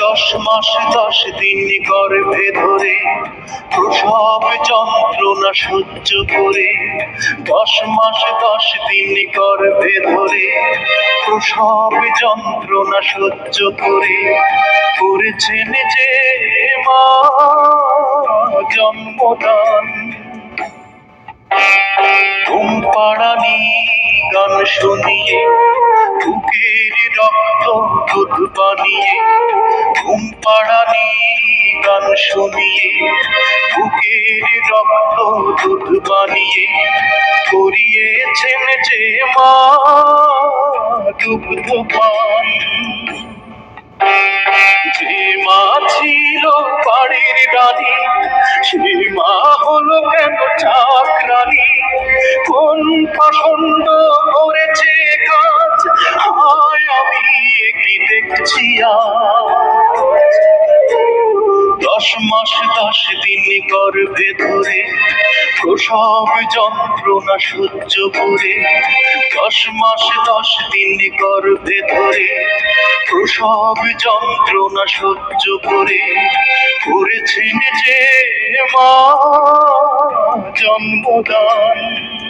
দশ মাস দশ দিন গর্ভে ধরে, প্রসব যন্ত্রণা সহ্য করে, দশ মাস দশ দিন গর্ভে ধরে, প্রসব যন্ত্রণা সহ্য করে করেছেন যে মা জন্মদান। ঘুম পাড়ানি গান শুনিয়ে বুকের রক্ত দুধ বানিয়ে ঘুম পাড়ানি গান শুনিয়ে, বুকের রক্ত দুধ বানিয়ে করিয়েছেন যে মা দুগ্ধ পান যে মা ছিল বাড়ির রানী, সে মা হলো কেন চাকরানি? কোন পছন্দ দশ মাস দশ দিন গর্ভে ধরে, প্রসব যন্ত্রণা সহ্য করে, দশ মাস দশ দিন গর্ভে ধরে, প্রসব যন্ত্রণা সহ্য করে করেছেন যে মা জন্মদান।